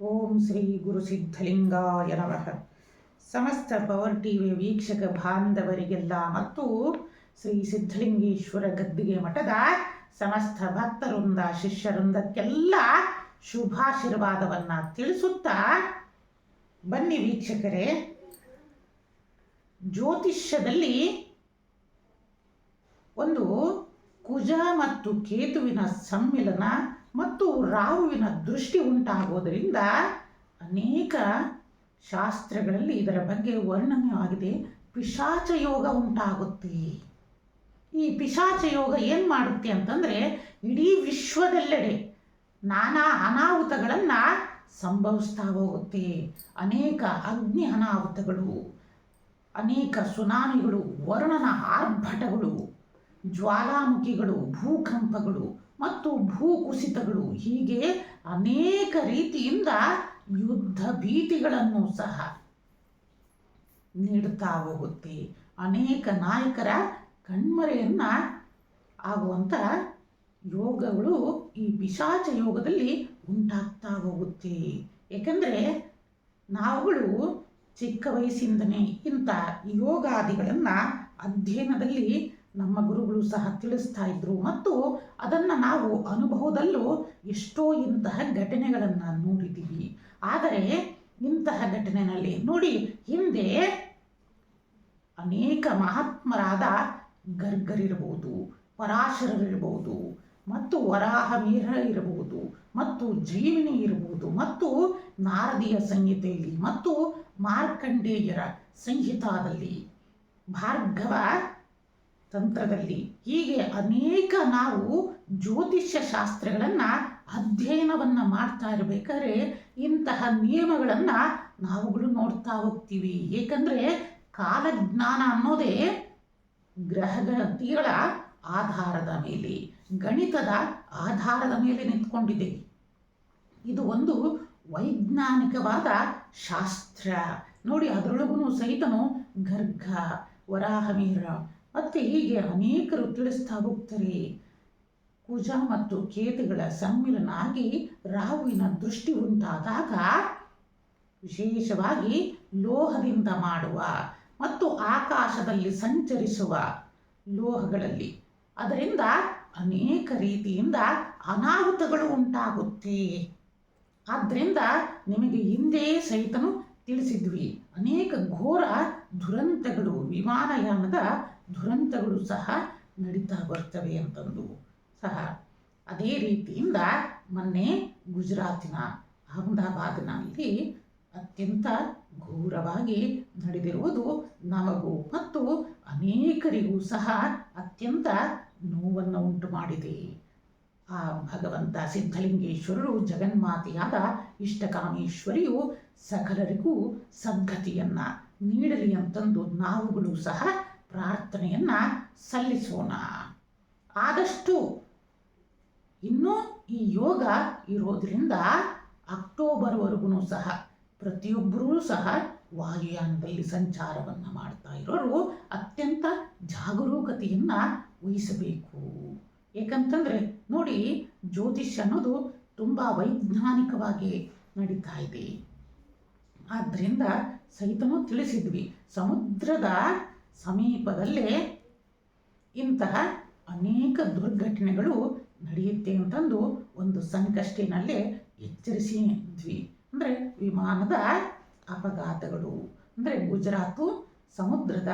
ಓಂ ಶ್ರೀ ಗುರು ಸಿದ್ಧಲಿಂಗಾಯ ನಮಃ. ಸಮಸ್ತ power TV ವೀಕ್ಷಕ ಬಾಂಧವರಿಗೆಲ್ಲ ಮತ್ತು ಶ್ರೀ ಸಿದ್ಧಲಿಂಗೇಶ್ವರ ಗದ್ದಿಗೆ ಮಠದ ಸಮಸ್ತ ಭಕ್ತರುಂದ ಶಿಷ್ಯರುಂದಕ್ಕೆಲ್ಲ ಶುಭಾಶೀರ್ವಾದವನ್ನು ತಿಳಿಸುತ್ತಾ ಬನ್ನಿ ವೀಕ್ಷಕರೇ. ಜ್ಯೋತಿಷ್ಯದಲ್ಲಿ ಒಂದು ಕುಜ ಮತ್ತು ಕೇತುವಿನ ಸಮ್ಮಿಲನ ಮತ್ತು ರಾಹುವಿನ ದೃಷ್ಟಿ ಉಂಟಾಗೋದರಿಂದ ಅನೇಕ ಶಾಸ್ತ್ರಗಳಲ್ಲಿ ಇದರ ಬಗ್ಗೆ ವರ್ಣನೆಯಾಗಿದೆ ಪಿಶಾಚ ಯೋಗ ಉಂಟಾಗುತ್ತೆ. ಈ ಪಿಶಾಚ ಯೋಗ ಏನು ಮಾಡುತ್ತೆ ಅಂತಂದರೆ ಇಡೀ ವಿಶ್ವದೆಲ್ಲೆಡೆ ನಾನಾ ಅನಾಹುತಗಳನ್ನು ಸಂಭವಿಸ್ತಾ ಹೋಗುತ್ತೆ. ಅನೇಕ ಅಗ್ನಿ ಅನಾಹುತಗಳು, ಅನೇಕ ಸುನಾಮಿಗಳು, ವರ್ಣನ ಆರ್ಭಟಗಳು, ಜ್ವಾಲಾಮುಖಿಗಳು, ಭೂಕಂಪಗಳು ಮತ್ತು ಭೂಕುಸಿತಗಳು ಹೀಗೆ ಅನೇಕ ರೀತಿಯಿಂದ ಯುದ್ಧ ಭೀತಿಗಳನ್ನು ಸಹ ನೀಡುತ್ತಾ ಹೋಗುತ್ತೆ. ಅನೇಕ ನಾಯಕರ ಕಣ್ಮರೆಯನ್ನು ಆಗುವಂಥ ಯೋಗಗಳು ಈ ಪಿಶಾಚ ಯೋಗದಲ್ಲಿ ಉಂಟಾಗ್ತಾ ಹೋಗುತ್ತೆ. ಏಕೆಂದರೆ ನಾವುಗಳು ಚಿಕ್ಕ ವಯಸ್ಸಿಂದನೇ ಇಂಥ ಯೋಗಾದಿಗಳನ್ನು ಅಧ್ಯಯನದಲ್ಲಿ ನಮ್ಮ ಗುರುಗಳು ಸಹ ತಿಳಿಸ್ತಾ ಇದ್ರು. ಮತ್ತು ಅದನ್ನು ನಾವು ಅನುಭವದಲ್ಲೂ ಎಷ್ಟೋ ಇಂತಹ ಘಟನೆಗಳನ್ನು ನೋಡಿದ್ದೀವಿ ಆದರೆ ಇಂತಹ ಘಟನೆಯಲ್ಲಿ ನೋಡಿ, ಹಿಂದೆ ಅನೇಕ ಮಹಾತ್ಮರಾದ ಗರ್ಗರಿರ್ಬೋದು, ಪರಾಶರರಿರ್ಬೋದು, ಮತ್ತು ವರಾಹ ವೀರ ಇರಬಹುದು ಮತ್ತು ಜೀವಿನಿ ಇರಬಹುದು ಮತ್ತು ನಾರದಿಯ ಸಂಹಿತೆಯಲ್ಲಿ, ಮತ್ತು ಮಾರ್ಕಂಡೇಯರ ಸಂಹಿತಾದಲ್ಲಿ, ಭಾರ್ಗವ ತಂತ್ರದಲ್ಲಿ. ಹೀಗೆ ಅನೇಕ ನಾವು ಜ್ಯೋತಿಷ್ಯ ಶಾಸ್ತ್ರಗಳನ್ನು ಅಧ್ಯಯನವನ್ನು ಮಾಡ್ತಾ ಇರಬೇಕಾದ್ರೆ ಇಂತಹ ನಿಯಮಗಳನ್ನು ನಾವುಗಳು ನೋಡ್ತಾ ಹೋಗ್ತೀವಿ. ಏಕೆಂದರೆ ಕಾಲಜ್ಞಾನ ಅನ್ನೋದೇ ಗ್ರಹಗಳ ಆಧಾರದ ಮೇಲೆ, ಗಣಿತದ ಆಧಾರದ ಮೇಲೆ ನಿಂತ್ಕೊಂಡಿದೆ. ಇದು ಒಂದು ವೈಜ್ಞಾನಿಕವಾದ ಶಾಸ್ತ್ರ. ನೋಡಿ ಅದರೊಳಗೂ ಸಹಿತನು ಗರ್ಗ, ವರಾಹವೀರ ಮತ್ತು ಹೀಗೆ ಅನೇಕರು ತಿಳಿಸ್ತಾ ಹೋಗ್ತಾರೆ. ಕುಜ ಮತ್ತು ಕೇತುಗಳ ಸಮ್ಮಿಲನ ಆಗಿ ರಾಹುವಿನ ದೃಷ್ಟಿ ಉಂಟಾದಾಗ ವಿಶೇಷವಾಗಿ ಲೋಹದಿಂದ ಮಾಡುವ ಮತ್ತು ಆಕಾಶದಲ್ಲಿ ಸಂಚರಿಸುವ ಲೋಹಗಳಲ್ಲಿ ಅದರಿಂದ ಅನೇಕ ರೀತಿಯಿಂದ ಅನಾಹುತಗಳು ಉಂಟಾಗುತ್ತೆ. ಆದ್ದರಿಂದ ನಿಮಗೆ ಹಿಂದೆ ಸಹಿತನು ತಿಳಿಸಿದ್ವಿ. ಅನೇಕ ಘೋರ ದುರಂತಗಳು ವಿಮಾನಯಾನದ ದುರಂತಗಳು ಸಹ ನಡೀತಾ ಬರ್ತವೆ ಅಂತಂದು ಸಹ ಅದೇ ರೀತಿಯಿಂದ ಮೊನ್ನೆ ಗುಜರಾತಿನ ಅಹಮದಾಬಾದ್ನಲ್ಲಿ ಅತ್ಯಂತ ಘೋರವಾಗಿ ನಡೆದಿರುವುದು ನಮಗೂ ಮತ್ತು ಅನೇಕರಿಗೂ ಸಹ ಅತ್ಯಂತ ನೋವನ್ನು ಉಂಟು ಮಾಡಿದೆ. ಆ ಭಗವಂತ ಸಿದ್ಧಲಿಂಗೇಶ್ವರರು, ಜಗನ್ಮಾತೆಯಾದ ಇಷ್ಟಕಾಮೇಶ್ವರಿಯು ಸಕಲರಿಗೂ ಸದ್ಗತಿಯನ್ನು ನೀಡಲಿ ಅಂತಂದು ನಾವುಗಳು ಸಹ ಪ್ರಾರ್ಥನೆಯನ್ನು ಸಲ್ಲಿಸೋಣ. ಆದಷ್ಟು ಇನ್ನೂ ಈ ಯೋಗ ಇರೋದ್ರಿಂದ ಅಕ್ಟೋಬರ್ವರೆಗೂ ಸಹ ಪ್ರತಿಯೊಬ್ಬರೂ ಸಹ ವಾಯುಯಾನದಲ್ಲಿ ಸಂಚಾರವನ್ನು ಮಾಡ್ತಾ ಇರೋರು ಅತ್ಯಂತ ಜಾಗರೂಕತೆಯನ್ನು ವಹಿಸಬೇಕು. ಏಕಂತಂದರೆ ನೋಡಿ ಜ್ಯೋತಿಷ್ಯ ಅನ್ನೋದು ತುಂಬ ವೈಜ್ಞಾನಿಕವಾಗಿ ನಡೀತಾ ಇದೆ. ಆದ್ದರಿಂದ ಸಹಿತನೂ ತಿಳಿಸಿದ್ವಿ. ಸಮುದ್ರದ ಸಮೀಪದಲ್ಲೇ ಇಂತಹ ಅನೇಕ ದುರ್ಘಟನೆಗಳು ನಡೆಯುತ್ತೆ ಅಂತಂದು ಒಂದು ಸಂಕಷ್ಟಿನಲ್ಲೇ ಎಚ್ಚರಿಸಿದ್ವಿ ಅಂದರೆ ವಿಮಾನದ ಅಪಘಾತಗಳು. ಅಂದರೆ ಗುಜರಾತು ಸಮುದ್ರದ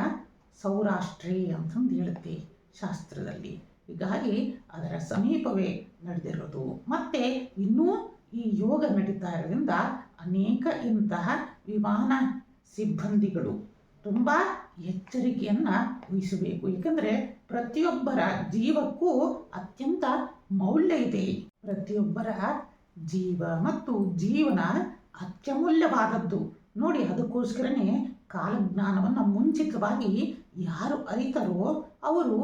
ಸೌರಾಷ್ಟ್ರೀ ಅಂತಂದು ಹೇಳುತ್ತೆ ಶಾಸ್ತ್ರದಲ್ಲಿ. ಹೀಗಾಗಿ ಅದರ ಸಮೀಪವೇ ನಡೆದಿರೋದು. ಮತ್ತು ಇನ್ನೂ ಈ ಯೋಗ ನಡೀತಾ ಇರೋದ್ರಿಂದ ಅನೇಕ ಇಂತಹ ವಿಮಾನ ಸಿಬ್ಬಂದಿಗಳು ತುಂಬ ಎಚ್ಚರಿಕೆಯನ್ನು ವಹಿಸಬೇಕು. ಏಕೆಂದರೆ ಪ್ರತಿಯೊಬ್ಬರ ಜೀವಕ್ಕೂ ಅತ್ಯಂತ ಮೌಲ್ಯ ಇದೆ. ಪ್ರತಿಯೊಬ್ಬರ ಜೀವ ಮತ್ತು ಜೀವನ ಅತ್ಯಮೂಲ್ಯವಾದದ್ದು. ನೋಡಿ, ಅದಕ್ಕೋಸ್ಕರನೇ ಕಾಲಜ್ಞಾನವನ್ನು ಮುಂಚಿತವಾಗಿ ಯಾರು ಅರಿತರೋ ಅವರು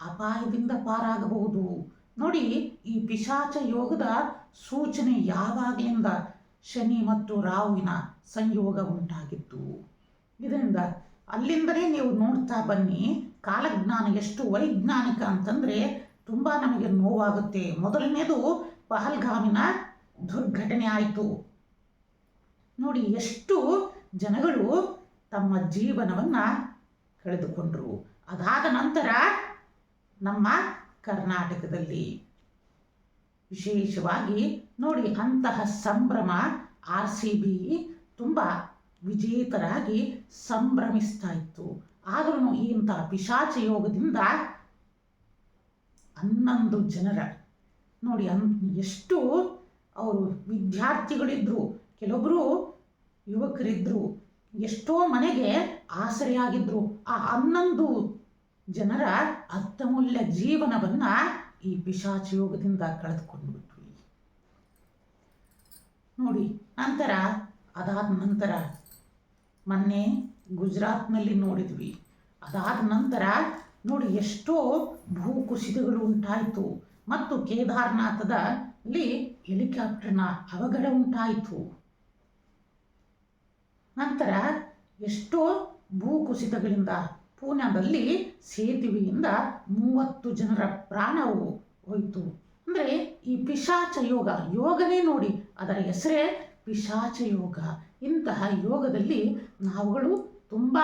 ಅಪಾಯದಿಂದ ಪಾರಾಗಬಹುದು. ನೋಡಿ, ಈ ಪಿಶಾಚ ಯೋಗದ ಸೂಚನೆ ಯಾವಾಗಲಿಂದ ಶನಿ ಮತ್ತು ರಾಹುವಿನ ಸಂಯೋಗ ಉಂಟಾಗಿತ್ತು. ಇದರಿಂದ ಅಲ್ಲಿಂದಲೇ ನೀವು ನೋಡ್ತಾ ಬನ್ನಿ. ಕಾಲಜ್ಞಾನ ಎಷ್ಟು ವೈಜ್ಞಾನಿಕ ಅಂತಂದರೆ ತುಂಬ ನಮಗೆ ನೋವಾಗುತ್ತೆ. ಮೊದಲನೇದು ಪಹಲ್ಗಾಮಿನ ದುರ್ಘಟನೆ ಆಯಿತು. ನೋಡಿ, ಎಷ್ಟು ಜನಗಳು ತಮ್ಮ ಜೀವನವನ್ನು ಕಳೆದುಕೊಂಡರು. ಅದಾದ ನಂತರ ನಮ್ಮ ಕರ್ನಾಟಕದಲ್ಲಿ ವಿಶೇಷವಾಗಿ ನೋಡಿ, ಅಂತಹ ಸಂಭ್ರಮ, ಆರ್ ಸಿ ಬಿ ತುಂಬ ವಿಜೇತರಾಗಿ ಸಂಭ್ರಮಿಸ್ತಾ ಇತ್ತು. ಆದ್ರೂ ಇಂತಹ ಪಿಶಾಚ ಯೋಗದಿಂದ ಹನ್ನೊಂದು ಜನರ, ನೋಡಿ ಅನ್, ಎಷ್ಟು ಅವರು ವಿದ್ಯಾರ್ಥಿಗಳಿದ್ದರು ಕೆಲವೊಬ್ಬರು ಯುವಕರಿದ್ದರು ಎಷ್ಟೋ ಮನೆಗೆ ಆಸರೆಯಾಗಿದ್ದರು ಆ ಹನ್ನೊಂದು ಜನರ ಅತ್ಯಮೂಲ್ಯ ಜೀವನವನ್ನು ಈ ಪಿಶಾಚ ಯೋಗದಿಂದ ಕಳೆದುಕೊಂಡು ಬಿಟ್ವಿ ನೋಡಿ, ನಂತರ ಅದಾದ ನಂತರ ಮೊನ್ನೆ ಗುಜರಾತ್ನಲ್ಲಿ ನೋಡಿದ್ವಿ. ಅದಾದ ನಂತರ ನೋಡಿ ಎಷ್ಟೋ ಭೂಕುಸಿತಗಳು ಉಂಟಾಯಿತು. ಮತ್ತು ಕೇದಾರನಾಥದಲ್ಲಿ ಹೆಲಿಕಾಪ್ಟರ್ನ ಅವಘಡ ಉಂಟಾಯಿತು. ನಂತರ ಎಷ್ಟೋ ಭೂಕುಸಿತಗಳಿಂದ ಪೂನಾದಲ್ಲಿ ಸೇತುವೆಯಿಂದ ಮೂವತ್ತು ಜನರ ಪ್ರಾಣವು ಹೋಯಿತು. ಅಂದರೆ ಈ ಪಿಶಾಚ ಯೋಗ, ಯೋಗನೇ ನೋಡಿ ಅದರ ಹೆಸರೇ ಪಿಶಾಚ ಯೋಗ. ಇಂತಹ ಯೋಗದಲ್ಲಿ ನಾವುಗಳು ತುಂಬ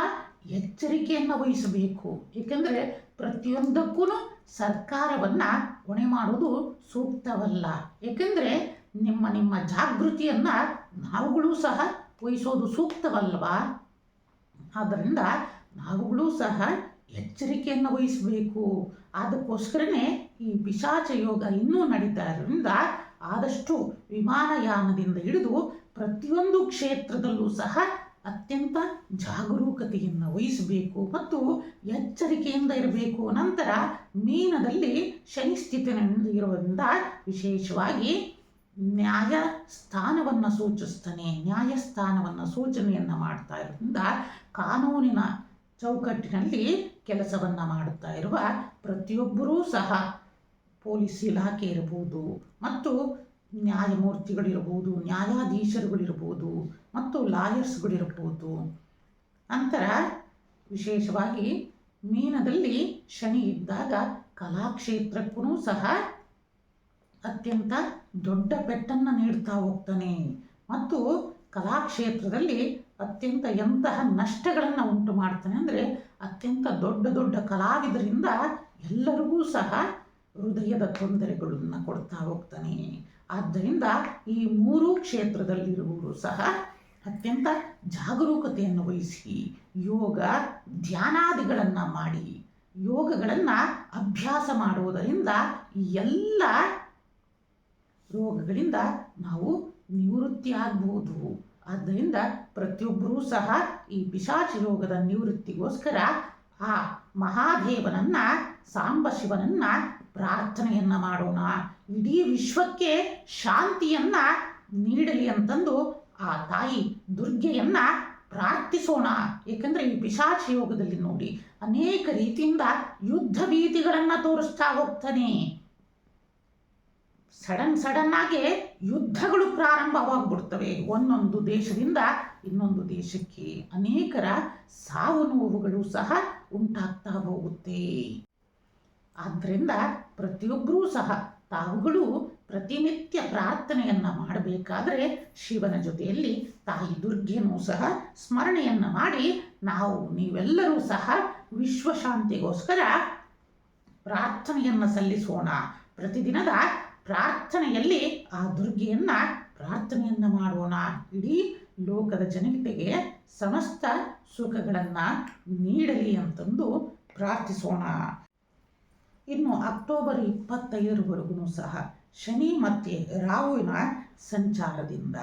ಎಚ್ಚರಿಕೆಯನ್ನು ವಹಿಸಬೇಕು. ಏಕೆಂದರೆ ಪ್ರತಿಯೊಂದಕ್ಕೂ ಸರ್ಕಾರವನ್ನು ಹೊಣೆ ಮಾಡುವುದು ಸೂಕ್ತವಲ್ಲ. ಏಕೆಂದರೆ ನಿಮ್ಮ ನಿಮ್ಮ ಜಾಗೃತಿಯನ್ನು ನಾವುಗಳು ಸಹ ವಹಿಸೋದು ಸೂಕ್ತವಲ್ವಾ? ಆದ್ದರಿಂದ ನಾವುಗಳು ಸಹ ಎಚ್ಚರಿಕೆಯನ್ನು ವಹಿಸಬೇಕು. ಅದಕ್ಕೋಸ್ಕರನೇ ಈ ಪಿಶಾಚ ಯೋಗ ಇನ್ನೂ ನಡೀತಾ ಇರೋದ್ರಿಂದ ಆದಷ್ಟು ವಿಮಾನಯಾನದಿಂದ ಹಿಡಿದು ಪ್ರತಿಯೊಂದು ಕ್ಷೇತ್ರದಲ್ಲೂ ಸಹ ಅತ್ಯಂತ ಜಾಗರೂಕತೆಯನ್ನು ವಹಿಸಬೇಕು ಮತ್ತು ಎಚ್ಚರಿಕೆಯಿಂದ ಇರಬೇಕು. ನಂತರ ಮೀನದಲ್ಲಿ ಶನಿ ಇರುವುದರಿಂದ ವಿಶೇಷವಾಗಿ ನ್ಯಾಯ ಸ್ಥಾನವನ್ನು ಸೂಚಿಸ್ತಾನೆ. ನ್ಯಾಯಸ್ಥಾನವನ್ನು ಸೂಚನೆಯನ್ನು ಮಾಡ್ತಾ ಇರೋದ್ರಿಂದ ಕಾನೂನಿನ ಚೌಕಟ್ಟಿನಲ್ಲಿ ಕೆಲಸವನ್ನು ಮಾಡುತ್ತಾ ಇರುವ ಪ್ರತಿಯೊಬ್ಬರೂ ಸಹ ಪೊಲೀಸ್ ಇಲಾಖೆ ಇರಬಹುದು. ಮತ್ತು ನ್ಯಾಯಮೂರ್ತಿಗಳಿರ್ಬೋದು, ನ್ಯಾಯಾಧೀಶರುಗಳಿರ್ಬೋದು, ಮತ್ತು ಲಾಯರ್ಸ್ಗಳಿರ್ಬೋದು. ನಂತರ ವಿಶೇಷವಾಗಿ ಮೀನದಲ್ಲಿ ಶನಿ ಇದ್ದಾಗ ಕಲಾಕ್ಷೇತ್ರಕ್ಕೂ ಸಹ ಅತ್ಯಂತ ದೊಡ್ಡ ಪೆಟ್ಟನ್ನು ನೀಡ್ತಾ ಹೋಗ್ತಾನೆ. ಮತ್ತು ಕಲಾಕ್ಷೇತ್ರದಲ್ಲಿ ಅತ್ಯಂತ ಎಂತಹ ನಷ್ಟಗಳನ್ನು ಉಂಟು ಮಾಡ್ತಾನೆ ಅಂದರೆ ಅತ್ಯಂತ ದೊಡ್ಡ ದೊಡ್ಡ ಕಲಾವಿದರಿಂದ ಎಲ್ಲರಿಗೂ ಸಹ ಹೃದಯದ ತೊಂದರೆಗಳನ್ನು ಕೊಡ್ತಾ ಹೋಗ್ತಾನೆ. ಆದ್ದರಿಂದ ಈ ಮೂರು ಕ್ಷೇತ್ರದಲ್ಲಿರುವವರು ಸಹ ಅತ್ಯಂತ ಜಾಗರೂಕತೆಯನ್ನು ವಹಿಸಿ ಯೋಗ ಧ್ಯಾನಾದಿಗಳನ್ನು ಮಾಡಿ, ಯೋಗಗಳನ್ನು ಅಭ್ಯಾಸ ಮಾಡುವುದರಿಂದ ಎಲ್ಲ ರೋಗಗಳಿಂದ ನಾವು ನಿವೃತ್ತಿ ಆಗ್ಬೋದು. ಆದ್ದರಿಂದ ಪ್ರತಿಯೊಬ್ಬರೂ ಸಹ ಈ ಪಿಶಾಚಿ ರೋಗದ ನಿವೃತ್ತಿಗೋಸ್ಕರ ಆ ಮಹಾದೇವನನ್ನು ಸಾಂಬ ಶಿವನನ್ನು ಪ್ರಾರ್ಥನೆಯನ್ನು ಮಾಡೋಣ. ಇಡೀ ವಿಶ್ವಕ್ಕೆ ಶಾಂತಿಯನ್ನ ನೀಡಲಿ ಅಂತಂದು ಆ ತಾಯಿ ದುರ್ಗೆಯನ್ನ ಪ್ರಾರ್ಥಿಸೋಣ. ಏಕೆಂದರೆ ಈ ಪಿಶಾಚ ಯೋಗದಲ್ಲಿ ನೋಡಿ, ಅನೇಕ ರೀತಿಯಿಂದ ಯುದ್ಧ ಭೀತಿಗಳನ್ನು ತೋರಿಸ್ತಾ ಹೋಗ್ತಾನೆ. ಸಡನ್ ಸಡನ್ ಆಗಿ ಯುದ್ಧಗಳು ಪ್ರಾರಂಭವಾಗ್ಬಿಡ್ತವೆ. ಒಂದೊಂದು ದೇಶದಿಂದ ಇನ್ನೊಂದು ದೇಶಕ್ಕೆ ಅನೇಕರ ಸಾವು ನೋವುಗಳು ಸಹ ಉಂಟಾಗ್ತಾ ಹೋಗುತ್ತೆ. ಆದ್ದರಿಂದ ಪ್ರತಿಯೊಬ್ಬರೂ ಸಹ ತಾವುಗಳು ಪ್ರತಿನಿತ್ಯ ಪ್ರಾರ್ಥನೆಯನ್ನ ಮಾಡಬೇಕಾದರೆ ಶಿವನ ಜೊತೆಯಲ್ಲಿ ತಾಯಿ ದುರ್ಗೆನೂ ಸಹ ಸ್ಮರಣೆಯನ್ನ ಮಾಡಿ ನಾವು ನೀವೆಲ್ಲರೂ ಸಹ ವಿಶ್ವಶಾಂತಿಗೋಸ್ಕರ ಪ್ರಾರ್ಥನೆಯನ್ನು ಸಲ್ಲಿಸೋಣ. ಪ್ರತಿದಿನದ ಪ್ರಾರ್ಥನೆಯಲ್ಲಿ ಆ ದುರ್ಗೆಯನ್ನ ಪ್ರಾರ್ಥನೆಯನ್ನ ಮಾಡೋಣ. ಇಡೀ ಲೋಕದ ಜನತೆಗೆ ಸಮಸ್ತ ಸುಖಗಳನ್ನು ನೀಡಲಿ ಅಂತಂದು ಪ್ರಾರ್ಥಿಸೋಣ. ಇನ್ನು ಅಕ್ಟೋಬರ್ ಇಪ್ಪತ್ತೈದರವರೆಗೂ ಸಹ ಶನಿ ಮತ್ತು ರಾಹುವಿನ ಸಂಚಾರದಿಂದ.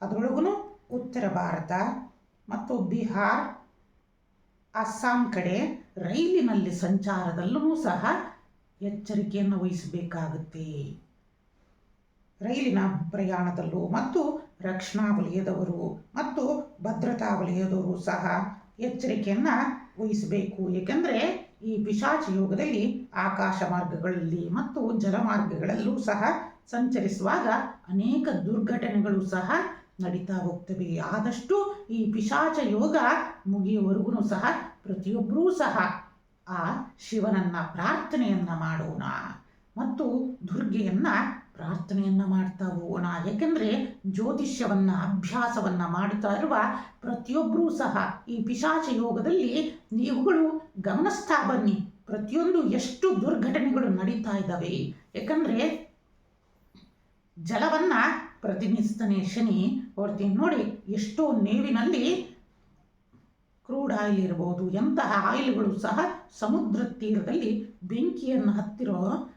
ಅದರೊಳಗೂ ಉತ್ತರ ಭಾರತ ಮತ್ತು ಬಿಹಾರ್, ಅಸ್ಸಾಂ ಕಡೆ ರೈಲಿನಲ್ಲಿ ಸಂಚಾರದಲ್ಲೂ ಸಹ ಎಚ್ಚರಿಕೆಯನ್ನು ವಹಿಸಬೇಕಾಗುತ್ತೆ. ರೈಲಿನ ಪ್ರಯಾಣದಲ್ಲೂ ಮತ್ತು ರಕ್ಷಣಾ ವಲಯದವರು ಮತ್ತು ಭದ್ರತಾ ವಲಯದವರು ಸಹ ಎಚ್ಚರಿಕೆಯನ್ನು ವಹಿಸಬೇಕು. ಏಕೆಂದರೆ ಈ ಪಿಶಾಚ ಯೋಗದಲ್ಲಿ ಆಕಾಶ ಮಾರ್ಗಗಳಲ್ಲಿ ಮತ್ತು ಜಲಮಾರ್ಗಗಳಲ್ಲೂ ಸಹ ಸಂಚರಿಸುವಾಗ ಅನೇಕ ದುರ್ಘಟನೆಗಳು ಸಹ ನಡೀತಾ ಹೋಗ್ತವೆ. ಆದಷ್ಟು ಈ ಪಿಶಾಚ ಯೋಗ ಮುಗಿಯುವವರೆಗೂ ಸಹ ಪ್ರತಿಯೊಬ್ಬರೂ ಸಹ ಆ ಶಿವನನ್ನ ಪ್ರಾರ್ಥನೆಯನ್ನ ಮಾಡೋಣ ಮತ್ತು ದುರ್ಗೆಯನ್ನು ಪ್ರಾರ್ಥನೆಯನ್ನ ಮಾಡ್ತಾ ಹೋಗೋಣ. ಏಕೆಂದರೆ ಜ್ಯೋತಿಷ್ಯವನ್ನ, ಅಭ್ಯಾಸವನ್ನ ಮಾಡ್ತಾ ಇರುವ ಪ್ರತಿಯೊಬ್ಬರೂ ಸಹ ಈ ಪಿಶಾಚ ಯೋಗದಲ್ಲಿ ನೀವುಗಳು ಗಮನಿಸ್ತಾ ಬನ್ನಿ. ಪ್ರತಿಯೊಂದು ಎಷ್ಟು ದುರ್ಘಟನೆಗಳು ನಡೀತಾ ಇದ್ದಾವೆ. ಯಾಕಂದರೆ ಜಲವನ್ನು ಪ್ರತಿನಿಧಿಸ್ತಾನೆ ಶನಿ. ಹೊರ್ತೀನಿ ನೋಡಿ, ಎಷ್ಟೋ ನೇವಿನಲ್ಲಿ ಕ್ರೂಡ್ ಆಯಿಲ್ ಇರ್ಬೋದು, ಎಂತಹ ಆಯಿಲ್ಗಳು ಸಹ ಸಮುದ್ರ ತೀರದಲ್ಲಿ ಬೆಂಕಿಯನ್ನು ಹತ್ತಿರೋ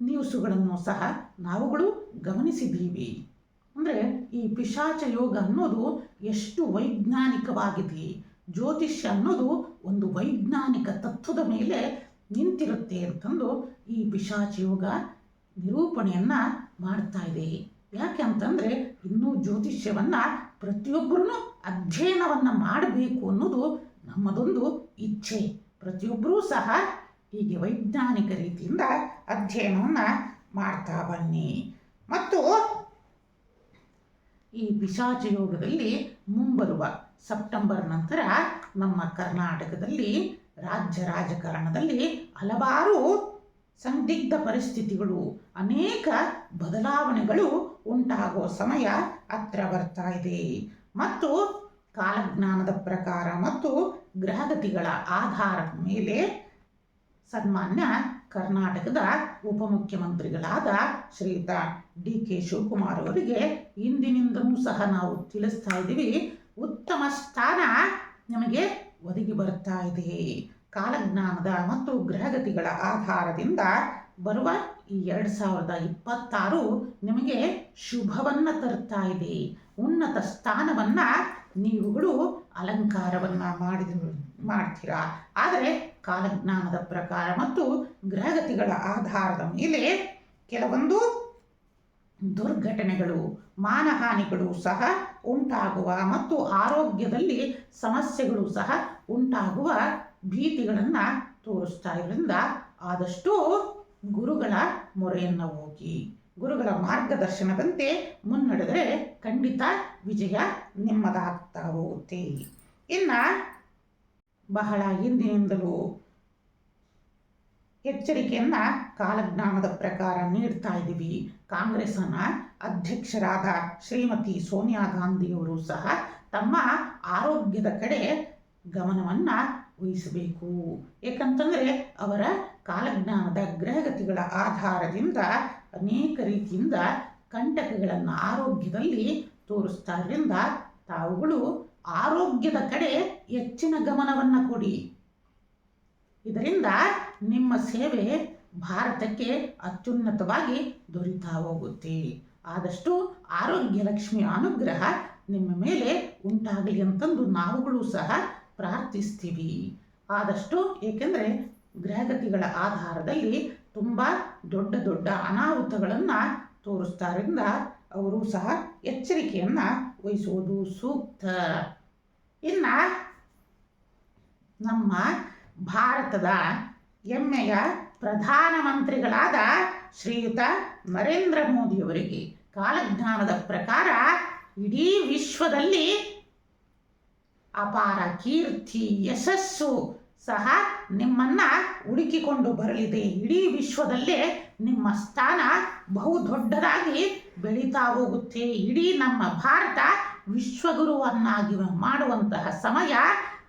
ನ್ಯೂಸುಗಳನ್ನು ಸಹ ನಾವುಗಳು ಗಮನಿಸಿದ್ದೀವಿ. ಅಂದರೆ ಈ ಪಿಶಾಚ ಯೋಗ ಅನ್ನೋದು ಎಷ್ಟು ವೈಜ್ಞಾನಿಕವಾಗಿದೆ. ಜ್ಯೋತಿಷ್ಯ ಅನ್ನೋದು ಒಂದು ವೈಜ್ಞಾನಿಕ ತತ್ವದ ಮೇಲೆ ನಿಂತಿರುತ್ತೆ ಅಂತಂದು ಈ ಪಿಶಾಚ ಯೋಗ ನಿರೂಪಣೆಯನ್ನು ಮಾಡ್ತಾ ಇದೆ. ಯಾಕೆ ಅಂತಂದರೆ ಇನ್ನೂ ಜ್ಯೋತಿಷ್ಯವನ್ನು ಪ್ರತಿಯೊಬ್ಬರೂ ಅಧ್ಯಯನವನ್ನು ಮಾಡಬೇಕು ಅನ್ನೋದು ನಮ್ಮದೊಂದು ಇಚ್ಛೆ. ಪ್ರತಿಯೊಬ್ಬರೂ ಸಹ ಹೀಗೆ ವೈಜ್ಞಾನಿಕ ರೀತಿಯಿಂದ ಅಧ್ಯಯನವನ್ನು ಮಾಡ್ತಾ ಬನ್ನಿ. ಮತ್ತು ಈ ಪಿಶಾಚ ಯೋಗದಲ್ಲಿ ಮುಂಬರುವ ಸೆಪ್ಟೆಂಬರ್ ನಂತರ ನಮ್ಮ ಕರ್ನಾಟಕದಲ್ಲಿ ರಾಜ್ಯ ರಾಜಕಾರಣದಲ್ಲಿ ಹಲವಾರು ಸಂದಿಗ್ಧ ಪರಿಸ್ಥಿತಿಗಳು, ಅನೇಕ ಬದಲಾವಣೆಗಳು ಉಂಟಾಗುವ ಸಮಯ ಹತ್ರ ಬರ್ತಾ ಇದೆ. ಮತ್ತು ಕಾಲಜ್ಞಾನದ ಪ್ರಕಾರ ಮತ್ತು ಗ್ರಹಗತಿಗಳ ಆಧಾರದ ಮೇಲೆ ಸನ್ಮಾನ್ಯ ಕರ್ನಾಟಕದ ಉಪಮುಖ್ಯಮಂತ್ರಿಗಳಾದ ಶ್ರೀಯುತ ಡಿ ಕೆ ಶಿವಕುಮಾರ್ ಅವರಿಗೆ ಇಂದಿನಿಂದಲೂ ಸಹ ನಾವು ತಿಳಿಸ್ತಾ ಇದ್ದೀವಿ ಉತ್ತಮ ಸ್ಥಾನ ನಿಮಗೆ ಒದಗಿ ಬರ್ತಾ ಇದೆ. ಕಾಲಜ್ಞಾನದ ಮತ್ತು ಗ್ರಹಗತಿಗಳ ಆಧಾರದಿಂದ ಬರುವ ಈ ಎರಡು ಸಾವಿರದ ಇಪ್ಪತ್ತಾರು ನಿಮಗೆ ಶುಭವನ್ನು ತರ್ತಾ ಇದೆ. ಉನ್ನತ ಸ್ಥಾನವನ್ನು ನೀವುಗಳು ಅಲಂಕಾರವನ್ನು ಮಾಡಿದ ಮಾಡ್ತೀರಾ? ಆದರೆ ಕಾಲಜ್ಞಾನದ ಪ್ರಕಾರ ಮತ್ತು ಗ್ರಹಗತಿಗಳ ಆಧಾರದ ಮೇಲೆ ಕೆಲವೊಂದು ದುರ್ಘಟನೆಗಳು, ಮಾನಹಾನಿಗಳು ಸಹ ಉಂಟಾಗುವ ಮತ್ತು ಆರೋಗ್ಯದಲ್ಲಿ ಸಮಸ್ಯೆಗಳು ಸಹ ಉಂಟಾಗುವ ಭೀತಿಗಳನ್ನು ತೋರಿಸ್ತಾ ಇದರಿಂದ ಆದಷ್ಟು ಗುರುಗಳ ಮೊರೆಯನ್ನು ಹೋಗಿ, ಗುರುಗಳ ಮಾರ್ಗದರ್ಶನದಂತೆ ಮುನ್ನಡೆದರೆ ಖಂಡಿತ ವಿಜಯ ನಿಮ್ಮದಾಗ್ತಾ ಹೋಗುತ್ತೆ. ಇನ್ನು ಬಹಳ ಹಿಂದಿನಿಂದಲೂ ಎಚ್ಚರಿಕೆಯನ್ನ ಕಾಲಜ್ಞಾನದ ಪ್ರಕಾರ ನೀಡ್ತಾ ಇದ್ದೀವಿ. ಕಾಂಗ್ರೆಸ್ನ ಅಧ್ಯಕ್ಷರಾದ ಶ್ರೀಮತಿ ಸೋನಿಯಾ ಗಾಂಧಿಯವರು ಸಹ ತಮ್ಮ ಆರೋಗ್ಯದ ಕಡೆ ಗಮನವನ್ನು ವಹಿಸಬೇಕು. ಏಕಂತಂದರೆ ಅವರ ಕಾಲಜ್ಞಾನದ ಗ್ರಹಗತಿಗಳ ಆಧಾರದಿಂದ ಅನೇಕ ರೀತಿಯಿಂದ ಕಂಟಕಗಳನ್ನು ಆರೋಗ್ಯದಲ್ಲಿ ತೋರಿಸ್ತಾರಿಂದ ತಾವುಗಳು ಆರೋಗ್ಯದ ಕಡೆ ಹೆಚ್ಚಿನ ಗಮನವನ್ನು ಕೊಡಿ. ಇದರಿಂದ ನಿಮ್ಮ ಸೇವೆ ಭಾರತಕ್ಕೆ ಅತ್ಯುನ್ನತವಾಗಿ ದೊರೀತಾ ಹೋಗುತ್ತೆ. ಆದಷ್ಟು ಆರೋಗ್ಯ ಲಕ್ಷ್ಮಿ ಅನುಗ್ರಹ ನಿಮ್ಮ ಮೇಲೆ ಉಂಟಾಗಲಿ ಅಂತಂದು ನಾವುಗಳು ಸಹ ಪ್ರಾರ್ಥಿಸ್ತೀವಿ. ಆದಷ್ಟು ಏಕೆಂದರೆ ಗ್ರಹಗತಿಗಳ ಆಧಾರದಲ್ಲಿ ತುಂಬ ದೊಡ್ಡ ದೊಡ್ಡ ಅನಾಹುತಗಳನ್ನು ತೋರಿಸ್ತಾರಿಂದ ಅವರು ಸಹ ಎಚ್ಚರಿಕೆಯನ್ನು ವಹಿಸುವುದು ಸೂಕ್ತ. ಇನ್ನು ನಮ್ಮ ಭಾರತದ ಹೆಮ್ಮೆಯ ಪ್ರಧಾನಮಂತ್ರಿಗಳಾದ ಶ್ರೀಯುತ ನರೇಂದ್ರ ಮೋದಿಯವರಿಗೆ ಕಾಲಜ್ಞಾನದ ಪ್ರಕಾರ ಇಡೀ ವಿಶ್ವದಲ್ಲಿ ಅಪಾರ ಕೀರ್ತಿ, ಯಶಸ್ಸು ಸಹ ನಿಮ್ಮನ್ನ ಹುಡುಕಿಕೊಂಡು ಬರಲಿದೆ. ಇಡೀ ವಿಶ್ವದಲ್ಲೇ ನಿಮ್ಮ ಸ್ಥಾನ ಬಹು ದೊಡ್ಡದಾಗಿ ಬೆಳೀತಾ ಹೋಗುತ್ತೆ. ಇಡೀ ನಮ್ಮ ಭಾರತ ವಿಶ್ವಗುರುವನ್ನಾಗಿ ಮಾಡುವಂತಹ ಸಮಯ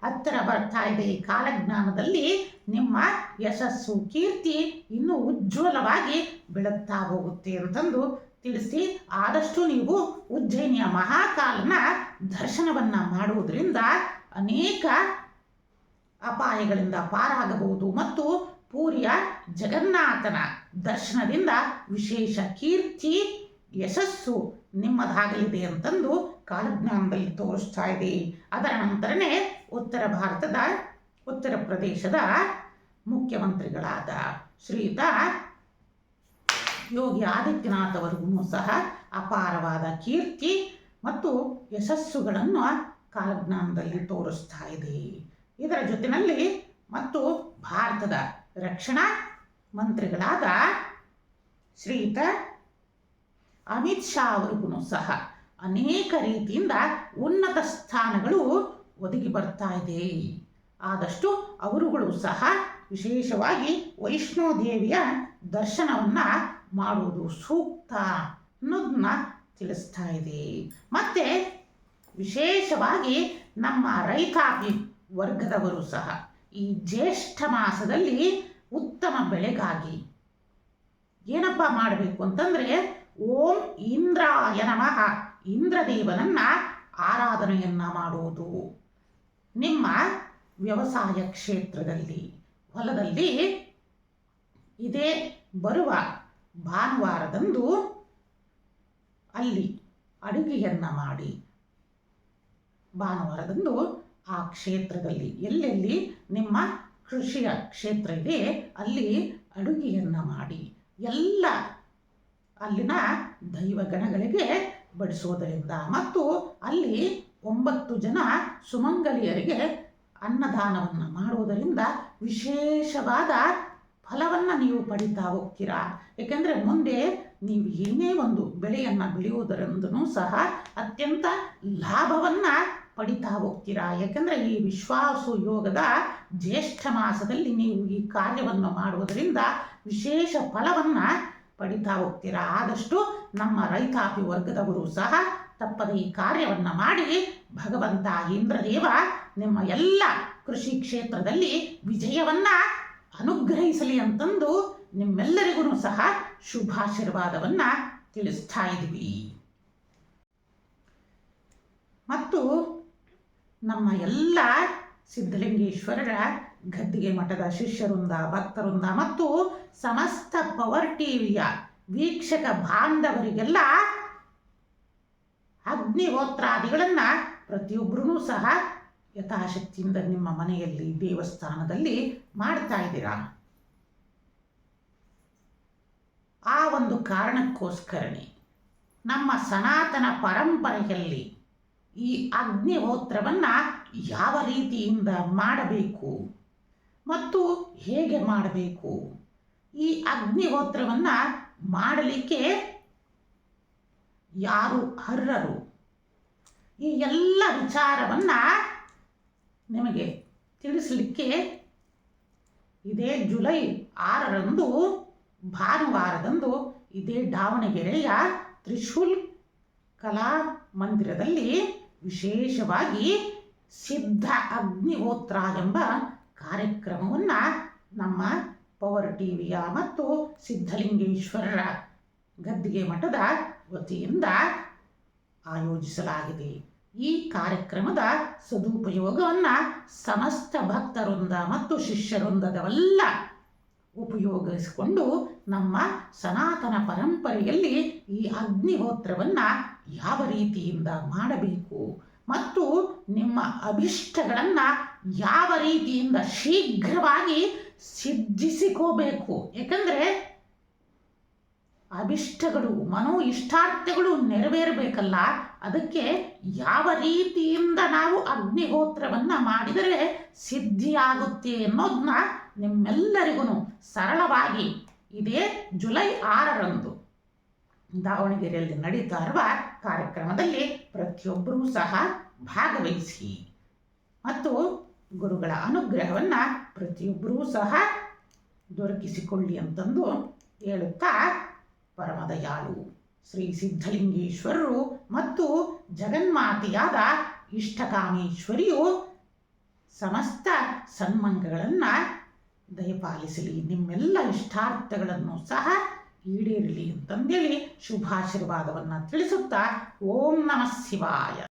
ಹತ್ತಿರ ಬರ್ತಾ ಇದೆ ಕಾಲಜ್ಞಾನದಲ್ಲಿ, ನಿಮ್ಮ ಯಶಸ್ಸು, ಕೀರ್ತಿ ಇನ್ನೂ ಉಜ್ವಲವಾಗಿ ಬೆಳಗ್ತಾ ಹೋಗುತ್ತೆ ಅಂತಂದು ತಿಳಿಸಿ, ಆದಷ್ಟು ನೀವು ಉಜ್ಜಯಿನಿಯ ಮಹಾಕಾಲನ ದರ್ಶನವನ್ನು ಮಾಡುವುದರಿಂದ ಅನೇಕ ಅಪಾಯಗಳಿಂದ ಪಾರಾಗಬಹುದು ಮತ್ತು ಪೂರಿಯ ಜಗನ್ನಾಥನ ದರ್ಶನದಿಂದ ವಿಶೇಷ ಕೀರ್ತಿ, ಯಶಸ್ಸು ನಿಮ್ಮದಾಗಲಿದೆ ಅಂತಂದು ಕಾಲಜ್ಞಾನದಲ್ಲಿ ತೋರಿಸ್ತಾ ಇದೆ. ಅದರ ನಂತರನೇ ಉತ್ತರ ಭಾರತದ, ಉತ್ತರ ಪ್ರದೇಶದ ಮುಖ್ಯಮಂತ್ರಿಗಳಾದ ಶ್ರೀಯುತ ಯೋಗಿ ಆದಿತ್ಯನಾಥ್ ಅವರಿಗೂ ಸಹ ಅಪಾರವಾದ ಕೀರ್ತಿ ಮತ್ತು ಯಶಸ್ಸುಗಳನ್ನು ಕಾಲಜ್ಞಾನದಲ್ಲಿ ತೋರಿಸ್ತಾ ಇದೆ. ಇದರ ಜೊತೆಯಲ್ಲಿ ಮತ್ತು ಭಾರತದ ರಕ್ಷಣಾ ಮಂತ್ರಿಗಳಾದ ಶ್ರೀಯುತ ಅಮಿತ್ ಶಾ ಅವರಿಗೂ ಸಹ ಅನೇಕ ರೀತಿಯಿಂದ ಉನ್ನತ ಸ್ಥಾನಗಳು ಒದಗಿ ಬರ್ತಾ ಇದೆ. ಆದಷ್ಟು ಅವರುಗಳು ಸಹ ವಿಶೇಷವಾಗಿ ವೈಷ್ಣೋದೇವಿಯ ದರ್ಶನವನ್ನು ಮಾಡುವುದು ಸೂಕ್ತ ಅನ್ನೋದನ್ನ ತಿಳಿಸ್ತಾ ಇದೆ. ಮತ್ತು ವಿಶೇಷವಾಗಿ ನಮ್ಮ ರೈತಾಪಿ ವರ್ಗದವರು ಸಹ ಈ ಜ್ಯೇಷ್ಠ ಮಾಸದಲ್ಲಿ ಉತ್ತಮ ಬೆಳೆಗಾಗಿ ಏನಪ್ಪ ಮಾಡಬೇಕು ಅಂತಂದರೆ ಓಂ ಇಂದ್ರಾಯ ನಮಃ ಇಂದ್ರದೇವನನ್ನು ಆರಾಧನೆಯನ್ನ ಮಾಡೋದು ನಿಮ್ಮ ವ್ಯವಸಾಯ ಕ್ಷೇತ್ರದಲ್ಲಿ, ಹೊಲದಲ್ಲಿ ಇದೇ ಬರುವ ಭಾನುವಾರದಂದು ಅಲ್ಲಿ ಅಡುಗೆಯನ್ನು ಮಾಡಿ. ಭಾನುವಾರದಂದು ಆ ಕ್ಷೇತ್ರದಲ್ಲಿ ಎಲ್ಲೆಲ್ಲಿ ನಿಮ್ಮ ಕೃಷಿಯ ಕ್ಷೇತ್ರ ಇದೆ, ಅಲ್ಲಿ ಅಡುಗೆಯನ್ನು ಮಾಡಿ. ಎಲ್ಲ ಅಲ್ಲಿನ ದೈವಗಣಗಳಿಗೆ ಬಡಿಸೋದರಿಂದ ಮತ್ತು ಅಲ್ಲಿ ಒಂಬತ್ತು ಜನ ಸುಮಂಗಲಿಯರಿಗೆ ಅನ್ನದಾನವನ್ನು ಮಾಡುವುದರಿಂದ ವಿಶೇಷವಾದ ಫಲವನ್ನು ನೀವು ಪಡಿತಾ ಹೋಗ್ತೀರಾ? ಏಕೆಂದರೆ ಮುಂದೆ ನೀವು ಏನೇ ಒಂದು ಬೆಳೆಯನ್ನು ಬೆಳೆಯುವುದರಿಂದನೂ ಸಹ ಅತ್ಯಂತ ಲಾಭವನ್ನು ಪಡಿತಾ ಹೋಗ್ತೀರಾ? ಯಾಕಂದರೆ ಈ ವಿಶ್ವಾಸು ಯೋಗದ ಜ್ಯೇಷ್ಠ ಮಾಸದಲ್ಲಿ ನೀವು ಈ ಕಾರ್ಯವನ್ನು ಮಾಡುವುದರಿಂದ ವಿಶೇಷ ಫಲವನ್ನು ಪಡಿತಾ ಹೋಗ್ತೀರಾ? ಆದಷ್ಟು ನಮ್ಮ ರೈತಾಪಿ ವರ್ಗದವರು ಸಹ ತಪ್ಪದೆ ಈ ಕಾರ್ಯವನ್ನು ಮಾಡಿ ಭಗವಂತ ಇಂದ್ರದೇವ ನಿಮ್ಮ ಎಲ್ಲ ಕೃಷಿ ಕ್ಷೇತ್ರದಲ್ಲಿ ವಿಜಯವನ್ನ ಅನುಗ್ರಹಿಸಲಿ ಅಂತಂದು ನಿಮ್ಮೆಲ್ಲರಿಗೂ ಸಹ ಶುಭಾಶೀರ್ವಾದವನ್ನ ತಿಳಿಸ್ತಾ ಇದ್ವಿ. ಮತ್ತು ನಮ್ಮ ಎಲ್ಲ ಸಿದ್ಧಲಿಂಗೇಶ್ವರರ ಗದ್ದಿಗೆ ಮಠದ ಶಿಷ್ಯರಿಂದ, ಭಕ್ತರುಂದ ಮತ್ತು ಸಮಸ್ತ ಪವರ್ ಟಿವಿಯ ವೀಕ್ಷಕ ಬಾಂಧವರಿಗೆಲ್ಲ ಅಗ್ನಿಹೋತ್ರಾದಿಗಳನ್ನು ಪ್ರತಿಯೊಬ್ಬರೂ ಸಹ ಯಥಾಶಕ್ತಿಯಿಂದ ನಿಮ್ಮ ಮನೆಯಲ್ಲಿ ದೇವಸ್ಥಾನದಲ್ಲಿ ಮಾಡ್ತಾ ಇದ್ದೀರಾ? ಆ ಒಂದು ಕಾರಣಕ್ಕೋಸ್ಕರನೇ ನಮ್ಮ ಸನಾತನ ಪರಂಪರೆಯಲ್ಲಿ ಈ ಅಗ್ನಿಹೋತ್ರವನ್ನು ಯಾವ ರೀತಿಯಿಂದ ಮಾಡಬೇಕು ಮತ್ತು ಹೇಗೆ ಮಾಡಬೇಕು? ಈ ಅಗ್ನಿಹೋತ್ರವನ್ನು ಮಾಡಲಿಕ್ಕೆ ಯಾರು ಅರ್ಹರು? ಈ ಎಲ್ಲ ವಿಚಾರವನ್ನು ನಿಮಗೆ ತಿಳಿಸಲಿಕ್ಕೆ ಇದೇ ಜುಲೈ ಆರರಂದು, ಭಾನುವಾರದಂದು ಇದೇ ದಾವಣಗೆರೆಯ ತ್ರಿಶೂಲ್ ಕಲಾ ಮಂದಿರದಲ್ಲಿ ವಿಶೇಷವಾಗಿ ಸಿದ್ಧ ಅಗ್ನಿಹೋತ್ರ ಎಂಬ ಕಾರ್ಯಕ್ರಮವನ್ನು ನಮ್ಮ ಪವರ್ ಟಿವಿಯ ಮತ್ತು ಸಿದ್ಧಲಿಂಗೇಶ್ವರರ ಗದ್ದಿಗೆ ಮಠದ ವತಿಯಿಂದ ಆಯೋಜಿಸಲಾಗಿದೆ. ಈ ಕಾರ್ಯಕ್ರಮದ ಸದುಪಯೋಗವನ್ನು ಸಮಸ್ತ ಭಕ್ತವೃಂದ ಮತ್ತು ಶಿಷ್ಯರೊಂದದವೆಲ್ಲ ಉಪಯೋಗಿಸಿಕೊಂಡು ನಮ್ಮ ಸನಾತನ ಪರಂಪರೆಯಲ್ಲಿ ಈ ಅಗ್ನಿಹೋತ್ರವನ್ನು ಯಾವ ರೀತಿಯಿಂದ ಮಾಡಬೇಕು ಮತ್ತು ನಿಮ್ಮ ಅಭಿಷ್ಟಗಳನ್ನು ಯಾವ ರೀತಿಯಿಂದ ಶೀಘ್ರವಾಗಿ ಸಿದ್ಧಿಸಿಕೋಬೇಕು. ಏಕೆಂದರೆ ಅಭಿಷ್ಟಗಳು, ಮನೋ ಇಷ್ಟಾರ್ಥಗಳು ನೆರವೇರಬೇಕಲ್ಲ, ಅದಕ್ಕೆ ಯಾವ ರೀತಿಯಿಂದ ನಾವು ಅಗ್ನಿಹೋತ್ರವನ್ನು ಮಾಡಿದರೆ ಸಿದ್ಧಿಯಾಗುತ್ತೆ ಅನ್ನೋದನ್ನ ನಿಮ್ಮೆಲ್ಲರಿಗೂ ಸರಳವಾಗಿ ಇದೇ ಜುಲೈ ಆರರಂದು ದಾವಣಗೆರೆಯಲ್ಲಿ ನಡೀತಾ ಇರುವ ಕಾರ್ಯಕ್ರಮದಲ್ಲಿ ಪ್ರತಿಯೊಬ್ಬರೂ ಸಹ ಭಾಗವಹಿಸಿ. ಮತ್ತು ಗುರುಗಳ ಅನುಗ್ರಹವನ್ನು ಪ್ರತಿಯೊಬ್ಬರೂ ಸಹ ದೊರಕಿಸಿಕೊಳ್ಳಿ ಅಂತಂದು ಹೇಳುತ್ತಾ ಪರಮದಯಾಳು, ಶ್ರೀ ಸಿದ್ಧಲಿಂಗೇಶ್ವರರು ಮತ್ತು ಜಗನ್ಮಾತೆಯಾದ ಇಷ್ಟಕಾಮೇಶ್ವರಿಯು ಸಮಸ್ತ ಸನ್ಮಂಗಗಳನ್ನು ದಯಪಾಲಿಸಲಿ, ನಿಮ್ಮೆಲ್ಲ ಇಷ್ಟಾರ್ಥಗಳನ್ನು ಸಹ ಈಡೇರಲಿ ಅಂತಂದೇಳಿ ಶುಭಾಶೀರ್ವಾದವನ್ನು ತಿಳಿಸುತ್ತಾ ಓಂ ನಮಃ ಶಿವಾಯ.